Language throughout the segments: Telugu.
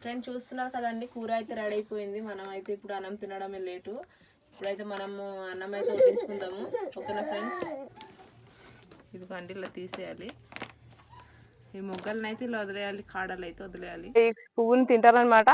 ఫ్రెండ్ చూస్తున్నారు కదండి కూర అయితే రెడీ అయిపోయింది. మనం అయితే ఇప్పుడు అన్నం తినడమే లేటు. ఇప్పుడైతే మనము అన్నం అయితే వడ్డించుకుందాము ఓకేనా ఫ్రెండ్స్ ఇదిగోండి ఇలా తీసేయాలి. ఈ మొగ్గలను అయితే ఇలా వదిలేయాలి కాడలు అయితే వదిలేయాలి. ఈ పువ్వుని తింటారు అనమాట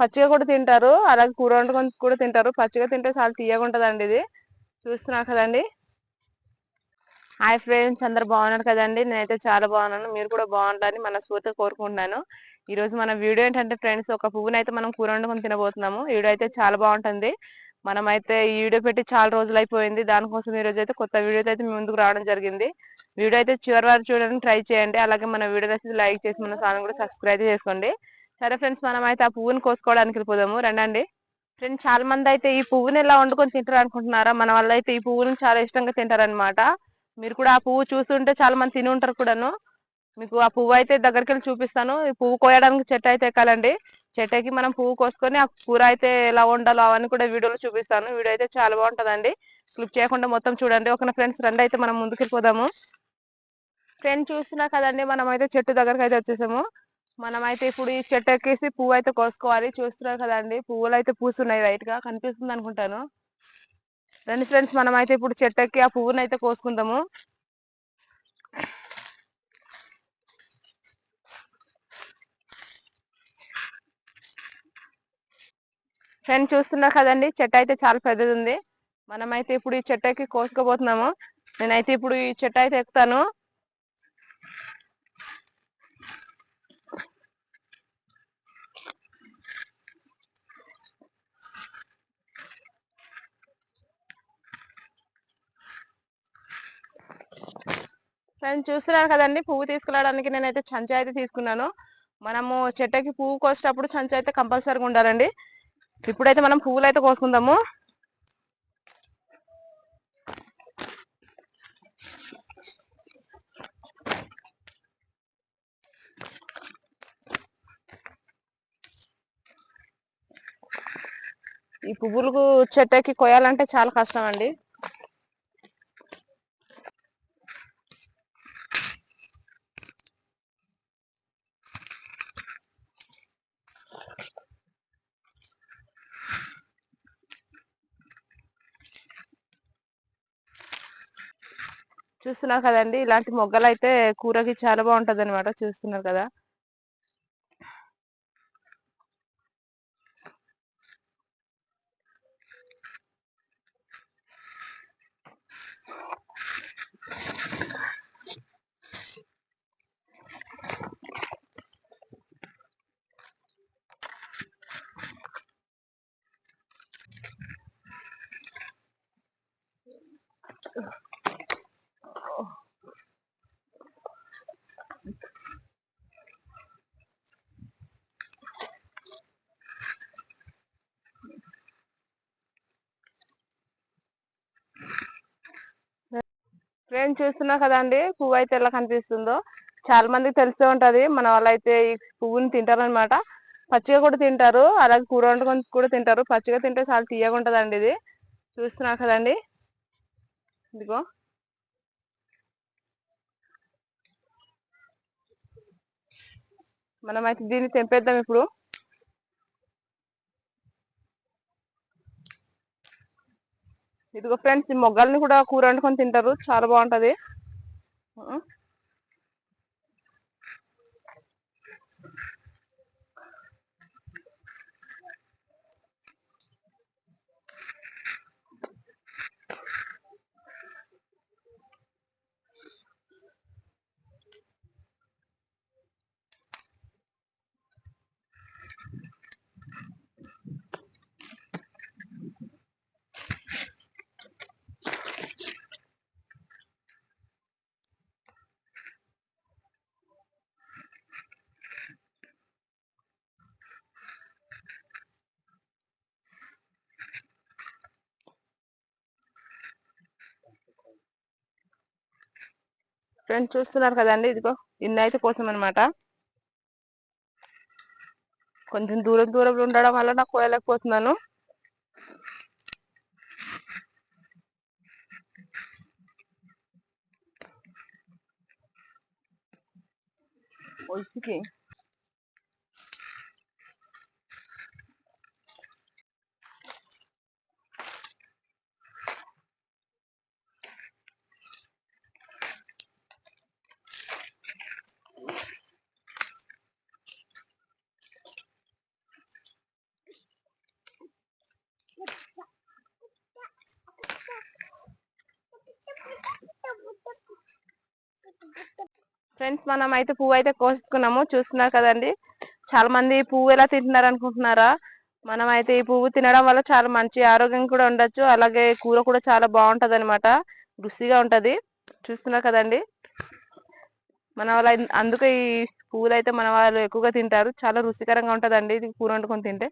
పచ్చిగా కూడా తింటారు అలాగే కూర వండుకొని కూడా తింటారు. పచ్చిగా తింటే చాలా తీయగా ఉంటదండి ఇది. చూస్తున్నారు కదండి. హాయ్ ఫ్రెండ్స్ అందరు బాగున్నారు కదండి. నేనైతే చాలా బాగున్నాను. మీరు కూడా బాగుంటారని మనస్ఫూర్తిగా కోరుకుంటున్నాను. ఈ రోజు మన వీడియో ఏంటంటే ఫ్రెండ్స్ ఒక పువ్వును అయితే మనం కూర వండుకొని తినబోతున్నాము. ఈ వీడియో అయితే చాలా బాగుంటుంది. మనం అయితే ఈ వీడియో పెట్టి చాలా రోజులు అయిపోయింది దానికోసం ఈ రోజు అయితే కొత్త వీడియో అయితే మీ ముందుకు రావడం జరిగింది. వీడియో అయితే చివరి వరకు చూడడానికి ట్రై చేయండి. అలాగే మన వీడియో అయితే లైక్ చేసి మన ఛానల్ కూడా సబ్స్క్రైబ్ చేసుకోండి. సరే ఫ్రెండ్స్ మనం అయితే ఆ పువ్వుని కోసుకోవడానికి వెళ్ళిపోదాము. రండి ఫ్రెండ్స్ చాలా మంది అయితే ఈ పువ్వుని ఎలా వండుకొని తింటారు అనుకుంటున్నారా? మన వల్ల అయితే ఈ పువ్వుని చాలా ఇష్టంగా తింటారనమాట మీరు కూడా ఆ పువ్వు చూస్తుంటే చాలా మంది తిని ఉంటారు కూడాను. మీకు ఆ పువ్వు అయితే దగ్గరికి వెళ్ళి చూపిస్తాను పువ్వు కోయడానికి చెట్టు అయితే ఎక్కాలండి. చెట్టుకి మనం పువ్వు కోసుకొని ఆ కూర అయితే ఎలా వండాలో అవన్నీ కూడా వీడియోలో చూపిస్తాను. వీడియో అయితే చాలా బాగుంటుందండి. స్లిప్ చేయకుండా మొత్తం చూడండి. ఒక ఫ్రెండ్స్? రెండు అయితే మనం ముందుకు వెళ్ళిపోదాము ఫ్రెండ్ చూస్తున్నా కదండి మనం అయితే చెట్టు దగ్గరకు అయితే వచ్చేసాము. మనం అయితే ఇప్పుడు ఈ చెట్టు ఎక్కేసి పువ్వు అయితే కోసుకోవాలి. చూస్తున్నారు కదండి పువ్వులు అయితే పూస్తున్నాయి వైట్గా. కనిపిస్తుంది అనుకుంటాను రండి ఫ్రెండ్స్ మనం అయితే ఇప్పుడు చెట్టు ఎక్కి ఆ పువ్వుని అయితే కోసుకుందాము. ఫ్రెండ్ చూస్తున్నారు కదండి చెట్టు అయితే చాలా పెద్దది ఉంది మనం అయితే ఇప్పుడు ఈ చెట్టు ఎక్కి కోసుకోబోతున్నాము నేనైతే ఇప్పుడు ఈ చెట్టు అయితే ఎక్కుతాను. ఫ్రెండ్ చూస్తున్నారు కదండి పువ్వు తీసుకురావడానికి నేనైతే చంచ అయితే తీసుకున్నాను. మనము చెట్టుకి పువ్వు కోసేటప్పుడు చంచ అయితే కంపల్సరీగా ఉండాలండి. ఇప్పుడైతే మనం పువ్వులు అయితే కోసుకుందాము. ఈ పువ్వులకు చెట్టెక్కి కొయ్యాలంటే చాలా కష్టం అండి. చూస్తున్నారు కదండి. ఇలాంటి మొగ్గలు అయితే కూరకి చాలా బాగుంటది అనమాట చూస్తున్నారు కదా. నేను చూస్తున్నా కదండి పువ్వు అయితే ఎలా కనిపిస్తుందో. చాలా మందికి తెలిసే ఉంటది. మన వాళ్ళు అయితే ఈ పువ్వుని తింటారనమాట పచ్చిగా కూడా తింటారు. అలాగే కూర వండుకొని కూడా తింటారు. పచ్చిగా తింటే చాలా తీయగా ఉంటదండి ఇది. చూస్తున్నా కదండి ఇదిగో. మనం అయితే దీన్ని తెంపేద్దాం ఇప్పుడు. ఇదిగో ఫ్రెండ్స్ ఈ మొగ్గల్ని కూడా కూర వండుకొని తింటారు. చాలా బాగుంటది. ఫ్రెండ్స్ చూస్తున్నారు కదండి ఇదిగో ఇన్నైతే కోసం అనమాట కొంచెం దూరం దూరంలో ఉండడం వల్ల నాకు కోయలేకపోతున్నాను ఒలిసికి ఫ్రెండ్స్ మనం అయితే పువ్వు అయితే కోసుకున్నాము. చూస్తున్నారు కదండి. చాలా మంది పువ్వు ఎలా తింటున్నారు అనుకుంటున్నారా? మనం అయితే ఈ పువ్వు తినడం వల్ల చాలా మంచి ఆరోగ్యం కూడా ఉండొచ్చు. అలాగే కూర కూడా చాలా బాగుంటది అనమాట రుచిగా ఉంటది. చూస్తున్నారు కదండి. మన వాళ్ళ అందుకే ఈ పువ్వులు అయితే మన వాళ్ళు ఎక్కువగా తింటారు. చాలా రుచికరంగా ఉంటదండి. ఇది కూర వండుకొని తింటే.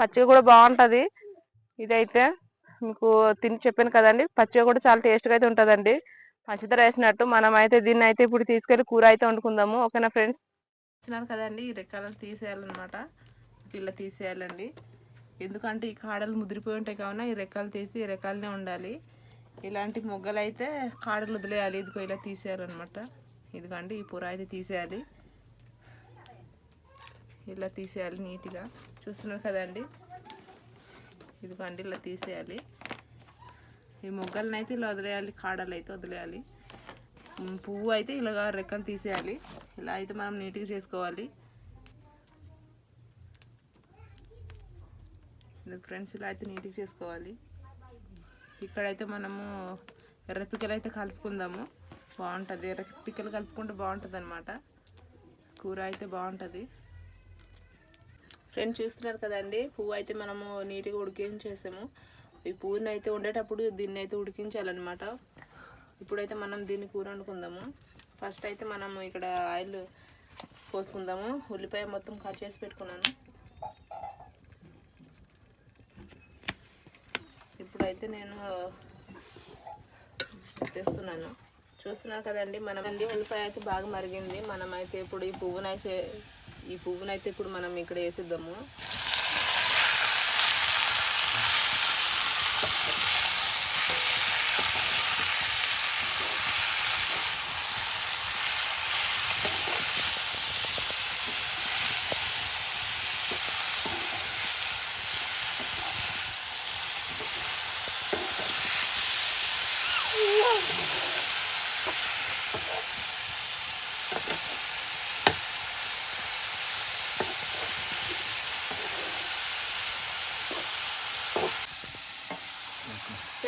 పచ్చిగా కూడా బాగుంటది. ఇదైతే మీకు తిని చెప్పాను కదండి. పచ్చిగా కూడా చాలా టేస్ట్గా అయితే ఉంటదండి. పంచదార వేసినట్టు మనం అయితే దీన్ని అయితే ఇప్పుడు తీసుకెళ్ళి కూర అయితే వండుకుందాము ఓకేనా ఫ్రెండ్స్? ఇచ్చినారు కదండి ఈ రెక్కలను తీసేయాలన్నమాట. ఇలా తీసేయాలండి. ఎందుకంటే ఈ కాడలు ముదిరిపోయి ఉంటాయి కావున ఈ రెక్కలు తీసి ఈ రెక్కలనే ఉండాలి. ఇలాంటి మొగ్గలు అయితే కాడలు వదిలేయాలి ఇదిగో ఇలా తీసేయాలన్నమాట. ఇదిగోండి ఈ పూర అయితే తీసేయాలి. ఇలా తీసేయాలి నీట్గా. చూస్తున్నారు కదండి? ఇదిగోండి ఇలా తీసేయాలి. ఈ మొగ్గలను అయితే ఇలా వదిలేయాలి కాడలు అయితే వదిలేయాలి పువ్వు అయితే ఇలాగా రెక్కలు తీసేయాలి. ఇలా అయితే మనం నీట్గా చేసుకోవాలి. ఫ్రెండ్స్ ఇలా అయితే నీట్గా చేసుకోవాలి. ఇక్కడైతే మనము ఎర్ర పిక్కలు అయితే కలుపుకుందాము. బాగుంటుంది. ఎర్ర పిక్కలు కలుపుకుంటే బాగుంటుంది అనమాట కూర అయితే బాగుంటుంది. ఫ్రెండ్స్ చూస్తున్నారు కదండి పువ్వు అయితే మనము నీట్గా ఉడికించేసాము ఈ పువ్వుని అయితే ఉండేటప్పుడు దీన్ని అయితే ఉడికించాలన్నమాట. ఇప్పుడైతే మనం దీన్ని కూర వండుకుందాము. ఫస్ట్ అయితే మనము ఇక్కడ ఆయిల్ పోసుకుందాము. ఉల్లిపాయ మొత్తం కట్ చేసి పెట్టుకున్నాను. ఇప్పుడైతే నేను తెస్తున్నాను. చూస్తున్నారు కదండి మనం అండి ఉల్లిపాయ అయితే బాగా మరిగింది. మనం అయితే ఇప్పుడు ఈ పువ్వునైతే ఈ పువ్వునైతే ఇప్పుడు మనం ఇక్కడ వేసిద్దాము. Thank you.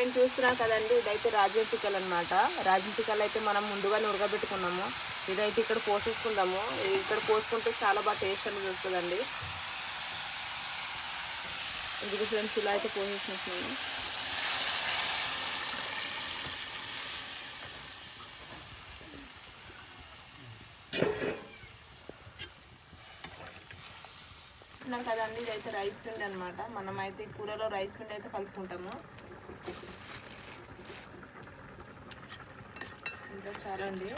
నేను చూస్తున్నాను కదండి ఇదైతే రాజీ పిక్కలు అనమాట రాజీ పిక్కలు అయితే మనం ముందుగానే ఉడకబెట్టుకున్నాము. ఇదైతే ఇక్కడ పోసేసుకుందాము ఇక్కడ పోసుకుంటే చాలా బాగా టేస్ట్ అనేది వస్తుందండి. ఇది ఫ్రెండ్స్ ఇలా అయితే పోసేసుకుంటున్నాము చూస్తున్నాం కదండి ఇదైతే రైస్ పిండి అనమాట మనం అయితే కూరలో రైస్ పిండి అయితే కలుపుకుంటాము. ఇంకా చాలా అండి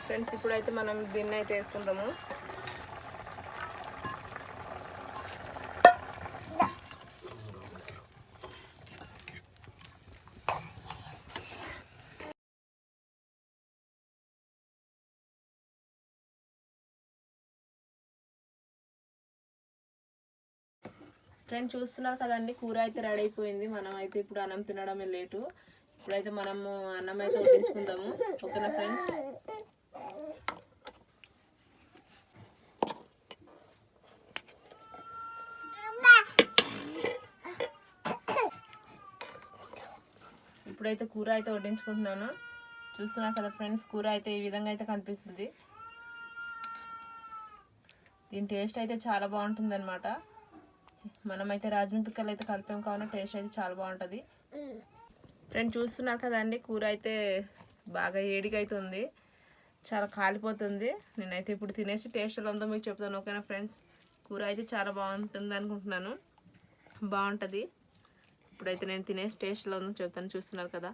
ఫ్రెండ్స్ ఇప్పుడైతే మనం దీన్ని అయితే వేసుకుందాము ఫ్రెండ్ చూస్తున్నారు కదండి కూర అయితే రెడీ అయిపోయింది. మనం అయితే ఇప్పుడు అన్నం తినడమే లేటు. ఇప్పుడైతే మనము అన్నం అయితే వడ్డించుకుందాము ఓకేనా ఫ్రెండ్స్ ఇప్పుడైతే కూర అయితే వడ్డించుకుంటున్నాను. చూస్తున్నారు కదా ఫ్రెండ్స్ కూర అయితే ఈ విధంగా అయితే కనిపిస్తుంది. దీని టేస్ట్ అయితే చాలా బాగుంటుంది అనమాట మనమైతే రాజమీ పిక్కలు అయితే కలిపాం కావున టేస్ట్ అయితే చాలా బాగుంటుంది. ఫ్రెండ్ చూస్తున్నారు కదండి కూర అయితే బాగా ఏడిగైతుంది. ఉంది చాలా కాలిపోతుంది. నేనైతే ఇప్పుడు తినేసి టేస్ట్ ఎలా ఉందో మీకు చెప్తాను ఓకేనా ఫ్రెండ్స్? కూర అయితే చాలా బాగుంటుంది అనుకుంటున్నాను. బాగుంటుంది. ఇప్పుడైతే నేను తినేసి టేస్ట్ ఎలా ఉందో చెప్తాను చూస్తున్నారు కదా?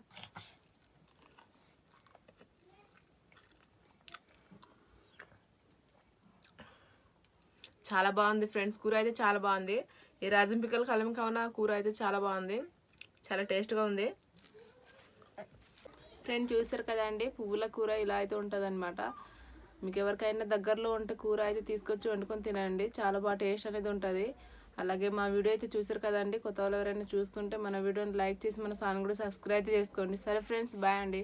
చాలా బాగుంది ఫ్రెండ్స్. కూర అయితే చాలా బాగుంది. ఈ రాజం పిక్కల కలం కావున కూర అయితే చాలా బాగుంది. చాలా టేస్ట్గా ఉంది. ఫ్రెండ్ చూసారు కదండి పువ్వుల కూర ఇలా అయితే ఉంటుంది మీకు ఎవరికైనా దగ్గరలో ఉంటే కూర అయితే తీసుకొచ్చి వండుకొని తినండి. చాలా బాగా టేస్ట్ అనేది ఉంటుంది. అలాగే మా వీడియో అయితే చూసారు కదండి కొత్త వాళ్ళు ఎవరైనా చూస్తుంటే మన వీడియోని లైక్ చేసి మన ఛానల్ కూడా సబ్స్క్రైబ్ చేసుకోండి. సరే ఫ్రెండ్స్ బాయ్ అండి.